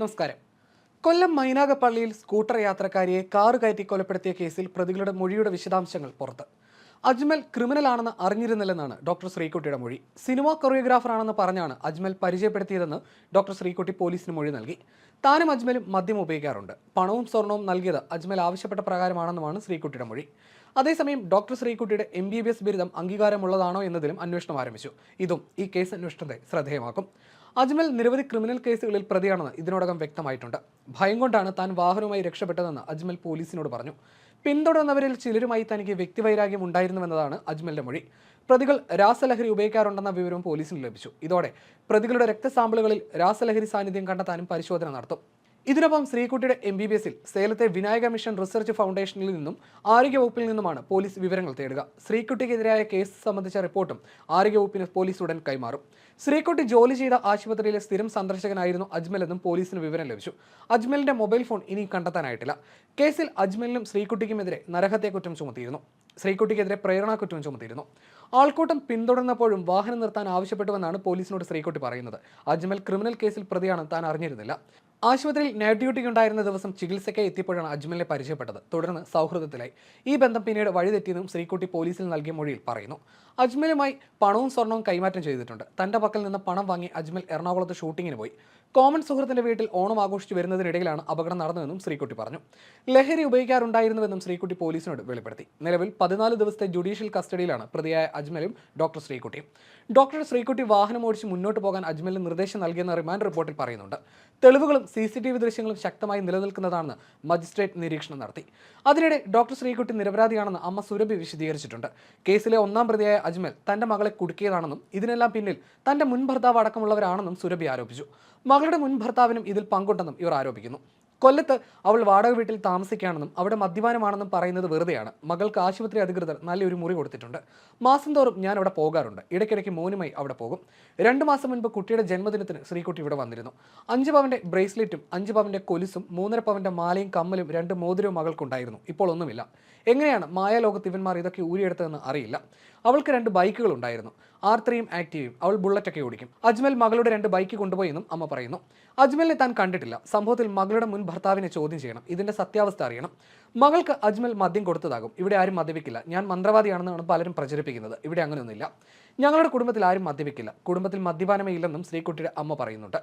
നമസ്കാരം. കൊല്ലം മൈനാഗപ്പള്ളിയിൽ scooter യാത്രക്കാരിയെ car കയറ്റി കൊലപ്പെടുത്തിയ കേസിൽ പ്രതികളുടെ മൊഴിയുടെ വിശദാംശങ്ങൾ പുറത്ത്. അജ്മൽ ക്രിമിനൽ ആണെന്ന് അറിഞ്ഞിരുന്നില്ലെന്നാണ് ഡോക്ടർ ശ്രീകുട്ടിയുടെ മൊഴി. സിനിമാ കൊറിയോഗ്രാഫറാണെന്ന് പറഞ്ഞാണ് അജ്മൽ പരിചയപ്പെടുത്തിയതെന്ന് ഡോക്ടർ ശ്രീകുട്ടി പോലീസിന് മൊഴി നൽകി. താനും അജ്മലും മദ്യം ഉപയോഗിക്കാറുണ്ട്. പണവും സ്വർണവും നൽകിയത് അജ്മൽ ആവശ്യപ്പെട്ട പ്രകാരമാണെന്നുമാണ് ശ്രീകുട്ടിയുടെ മൊഴി. അതേസമയം ഡോക്ടർ ശ്രീകുട്ടിയുടെ എം ബി ബി എസ് ബിരുദം അംഗീകാരമുള്ളതാണോ എന്നതിലും അന്വേഷണം ആരംഭിച്ചു. ഇതും ഈ കേസ് അന്വേഷണത്തെ ശ്രദ്ധേയമാക്കും. അജ്മൽ നിരവധി ക്രിമിനൽ കേസുകളിൽ പ്രതിയാണെന്ന് ഇതിനോടകം വ്യക്തമായിട്ടുണ്ട്. ഭയം കൊണ്ടാണ് താൻ വാഹനവുമായി രക്ഷപ്പെട്ടതെന്ന് അജ്മൽ പോലീസിനോട് പറഞ്ഞു. പിന്തുടർന്നവരിൽ ചിലരുമായി തനിക്ക് വ്യക്തിവൈരാഗ്യം ഉണ്ടായിരുന്നുവെന്നതാണ് അജ്മലിന്റെ മൊഴി. പ്രതികൾ രാസലഹരി ഉപയോഗിക്കാറുണ്ടെന്ന വിവരം പോലീസിന് ലഭിച്ചു. ഇതോടെ പ്രതികളുടെ രക്തസാമ്പിളുകളിൽ രാസലഹരി സാന്നിധ്യം കണ്ടെത്താനും പരിശോധന നടത്തും. ഇതിനൊപ്പം ശ്രീകുട്ടിയുടെ എം ബി ബി എസിൽ സേലത്തെ വിനായക മിഷൻ റിസർച്ച് ഫൗണ്ടേഷനിൽ നിന്നും ആരോഗ്യവകുപ്പിൽ നിന്നുമാണ് പോലീസ് വിവരങ്ങൾ തേടുക. ശ്രീകുട്ടിക്കെതിരായ കേസ് സംബന്ധിച്ച റിപ്പോർട്ടും ആരോഗ്യവകുപ്പിന് പോലീസ് ഉടൻ കൈമാറും. ശ്രീകുട്ടി ജോലി ചെയ്ത ആശുപത്രിയിലെ സ്ഥിരം സന്ദർശകനായിരുന്നു അജ്മൽ എന്നും പോലീസിന് വിവരം ലഭിച്ചു. അജ്മലിന്റെ മൊബൈൽ ഫോൺ ഇനി കണ്ടെത്താനായിട്ടില്ല. കേസിൽ അജ്മലിനും ശ്രീകുട്ടിക്കുമെതിരെ നരഹത്യ കുറ്റം ചുമത്തിയിരുന്നു. ശ്രീകുട്ടിക്കെതിരെ പ്രേരണാക്കുറ്റവും ചുമത്തിയിരുന്നു. ആൾക്കൂട്ടം പിന്തുടർന്നപ്പോഴും വാഹനം നിർത്താൻ ആവശ്യപ്പെട്ടുവെന്നാണ് പോലീസിനോട് ശ്രീകുട്ടി പറയുന്നത്. അജ്മൽ ക്രിമിനൽ കേസിൽ പ്രതിയാണ് താൻ അറിഞ്ഞിരുന്നില്ല. ആശുപത്രിയിൽ നൈറ്റ് ഡ്യൂട്ടിക്ക് ഉണ്ടായിരുന്ന ദിവസം ചികിത്സയ്ക്കായി എത്തിയപ്പോഴാണ് അജ്മലിനെ പരിചയപ്പെട്ടത്. തുടർന്ന് സൗഹൃദത്തിലായി. ഈ ബന്ധം പിന്നീട് വഴിതെറ്റിയെന്നും ശ്രീകുട്ടി പോലീസിൽ നൽകിയ മൊഴിയിൽ പറയുന്നു. അജ്മലുമായി പണവും സ്വർണവും കൈമാറ്റം ചെയ്തിട്ടുണ്ട്. തന്റെ പക്കൽ നിന്ന് പണം വാങ്ങി അജ്മൽ എറണാകുളത്ത് ഷൂട്ടിങ്ങിന് പോയി. കോമൺ സുഹൃത്തിന്റെ വീട്ടിൽ ഓണം ആഘോഷിച്ചു വരുന്നതിനിടയിലാണ് അപകടം നടന്നതെന്നും ശ്രീക്കുട്ടി പറഞ്ഞു. ലഹരി ഉപയോഗിക്കാറുണ്ടായിരുന്നുവെന്നും ശ്രീക്കുട്ടി പോലീസിനോട് വെളിപ്പെടുത്തി. നിലവിൽ പതിനാല് ദിവസത്തെ ജുഡീഷ്യൽ കസ്റ്റഡിയിലാണ് പ്രതിയായ അജ്മലും ഡോക്ടർ ശ്രീക്കുട്ടിയും ഡോക്ടർ ശ്രീക്കുട്ടി വാഹനം ഓടിച്ച് മുന്നോട്ട് പോകാൻ അജ്മലിന് നിർദ്ദേശം നൽകിയെന്ന റിമാൻഡ് റിപ്പോർട്ടിൽ പറയുന്നുണ്ട്. തെളിവുകളും സി സി ടി വി ദൃശ്യങ്ങളും ശക്തമായി നിലനിൽക്കുന്നതാണെന്ന് മജിസ്ട്രേറ്റ് നിരീക്ഷണം നടത്തി. അതിനിടെ ഡോക്ടർ ശ്രീക്കുട്ടി നിരപരാധിയാണെന്ന് അമ്മ സുരഭി വിശദീകരിച്ചിട്ടുണ്ട്. കേസിലെ ഒന്നാം പ്രതിയായ അജ്മൽ തന്റെ മകളെ കുടുക്കിയതാണെന്നും ഇതിനെല്ലാം പിന്നിൽ തന്റെ മുൻ ഭർത്താവ് അടക്കമുള്ളവരാണെന്നും സുരഭി ആരോപിച്ചു. മകളുടെ മുൻ ഭർത്താവിനും ഇതിൽ പങ്കുണ്ടെന്നും ഇവർ ആരോപിക്കുന്നു. കൊല്ലത്ത് അവൾ വാടക വീട്ടിൽ താമസിക്കുകയാണെന്നും അവിടെ മദ്യപാനമാണെന്നും പറയുന്നത് വെറുതെയാണ്. മകൾക്ക് ആശുപത്രി അധികൃതർ നല്ലൊരു മുറി കൊടുത്തിട്ടുണ്ട്. മാസം തോറും ഞാൻ അവിടെ പോകാറുണ്ട്. ഇടയ്ക്കിടയ്ക്ക് മോനുമായി അവിടെ പോകും. രണ്ട് മാസം മുൻപ് കുട്ടിയുടെ ജന്മദിനത്തിന് ശ്രീകുട്ടി ഇവിടെ വന്നിരുന്നു. അഞ്ച് പവന്റെ ബ്രേസ്ലെറ്റും അഞ്ച് പവന്റെ കൊലുസും മൂന്നര പവന്റെ മാലയും കമ്മലും രണ്ട് മോതിരവും മകൾക്കുണ്ടായിരുന്നു. ഇപ്പോൾ ഒന്നുമില്ല. എങ്ങനെയാണ് മായാലോകത്ത് ഇവന്മാർ ഇതൊക്കെ ഊരിയെടുത്തതെന്ന് അറിയില്ല. അവൾക്ക് രണ്ട് ബൈക്കുകൾ ഉണ്ടായിരുന്നു. ആർ ത്രീയും ആക്റ്റീവും. അവൾ ബുള്ളറ്റൊക്കെ ഓടിക്കും. അജ്മൽ മകളുടെ രണ്ട് ബൈക്ക് കൊണ്ടുപോയെന്നും അമ്മ പറയുന്നു. അജ്മലിനെ താൻ കണ്ടിട്ടില്ല. സംഭവത്തിൽ മകളുടെ മുൻ ഭർത്താവിനെ ചോദ്യം ചെയ്യണം. ഇതിന്റെ സത്യാവസ്ഥ അറിയണം. മകൾക്ക് അജ്മൽ മദ്യം കൊടുത്തതാകും. ഇവിടെ ആരും മദ്യപിക്കില്ല. ഞാൻ മന്ത്രവാദിയാണെന്നാണ് പലരും പ്രചരിപ്പിക്കുന്നത്. ഇവിടെ അങ്ങനെയൊന്നുമില്ല. ഞങ്ങളുടെ കുടുംബത്തിൽ ആരും മദ്യപിക്കില്ല. കുടുംബത്തിൽ മദ്യപാനമേ ഇല്ലെന്നും ശ്രീകുട്ടിയുടെ അമ്മ പറയുന്നുണ്ട്.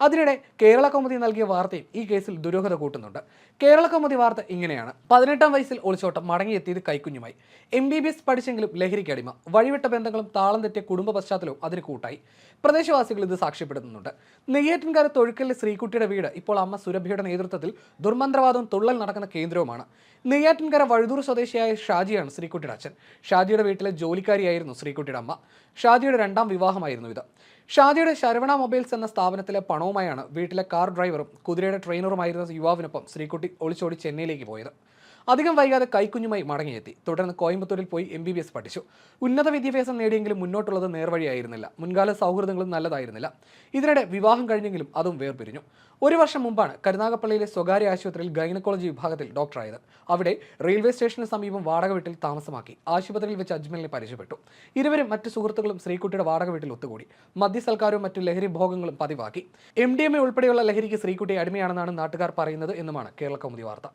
അതിനിടെ കേരള കൗമുദി നൽകിയ വാർത്തയും ഈ കേസിൽ ദുരൂഹത കൂട്ടുന്നുണ്ട്. കേരള കൗമുദി വാർത്ത ഇങ്ങനെയാണ്. പതിനെട്ടാം വയസ്സിൽ ഒളിച്ചോട്ടം മടങ്ങിയെത്തിയത് കൈക്കുഞ്ഞുമായി. എം ബി ബി എസ് പഠിച്ചെങ്കിലും ലഹരിക്കടിമ വഴിവിട്ട ബന്ധങ്ങളും താളം തെറ്റിയ കുടുംബ പശ്ചാത്തലവും അതിന് കൂട്ടായി. പ്രദേശവാസികൾ ഇത് സാക്ഷ്യപ്പെടുത്തുന്നുണ്ട്. നെയ്യാറ്റിൻകാര തൊഴുക്കലിലെ ശ്രീകുട്ടിയുടെ വീട് ഇപ്പോൾ അമ്മ സുരഭിയുടെ നേതൃത്വത്തിൽ ദുർമന്ത്രവാദവും തുള്ളൽ നടക്കുന്ന കേന്ദ്രവുമാണ്. നെയ്യാറ്റിൻകര വഴുതൂർ സ്വദേശിയായ ഷാജിയാണ് ശ്രീകുട്ടിയുടെ അച്ഛൻ. ഷാജിയുടെ വീട്ടിലെ ജോലിക്കാരിയായിരുന്നു ശ്രീകുട്ടിയുടെ അമ്മ. ഷാജിയുടെ രണ്ടാം വിവാഹമായിരുന്നു ഇത്. ഷാജിയുടെ ശരവണ മൊബൈൽസ് എന്ന സ്ഥാപനത്തിലെ പണവുമായാണ് വീട്ടിലെ കാർ ഡ്രൈവറും കുതിരയുടെ ട്രെയിനറുമായിരുന്ന യുവാവിനൊപ്പം ശ്രീകുട്ടി ഒളിച്ചോടി ചെന്നൈയിലേക്ക് പോയത്. അധികം വൈകാതെ കൈക്കുഞ്ഞുമായി മടങ്ങിയെത്തി. തുടർന്ന് കോയമ്പത്തൂരിൽ പോയി എം ബി ബി എസ് പഠിച്ചു. ഉന്നത വിദ്യാഭ്യാസം നേടിയെങ്കിലും മുന്നോട്ടുള്ളത് നേർവഴിയായിരുന്നില്ല. മുൻകാല സൗഹൃദങ്ങളും നല്ലതായിരുന്നില്ല. ഇതിനിടെ വിവാഹം കഴിഞ്ഞെങ്കിലും അതും വേർപിരിഞ്ഞു. ഒരു വർഷം മുമ്പാണ് കരുനാഗപ്പള്ളിയിലെ സ്വകാര്യ ആശുപത്രിയിൽ ഗൈനക്കോളജി വിഭാഗത്തിൽ ഡോക്ടറായത്. അവിടെ റെയിൽവേ സ്റ്റേഷന് സമീപം വാടക വീട്ടിൽ താമസമാക്കി. ആശുപത്രിയിൽ വെച്ച് അജ്മലിനെ പരിചയപ്പെട്ടു. ഇരുവരും മറ്റു സുഹൃത്തുക്കളും ശ്രീകുട്ടിയുടെ വാടക വീട്ടിൽ ഒത്തുകൂടി. മദ്യസൽക്കാരവും മറ്റു ലഹരി ഭോഗങ്ങളും പതിവാക്കി. എം ഡി എം എ ഉൾപ്പെടെയുള്ള ലഹരിക്ക് ശ്രീകുട്ടി അടിമയാണെന്നാണ് നാട്ടുകാർ പറയുന്നത് എന്നുമാണ് കേരള കൗമുദി വാർത്ത.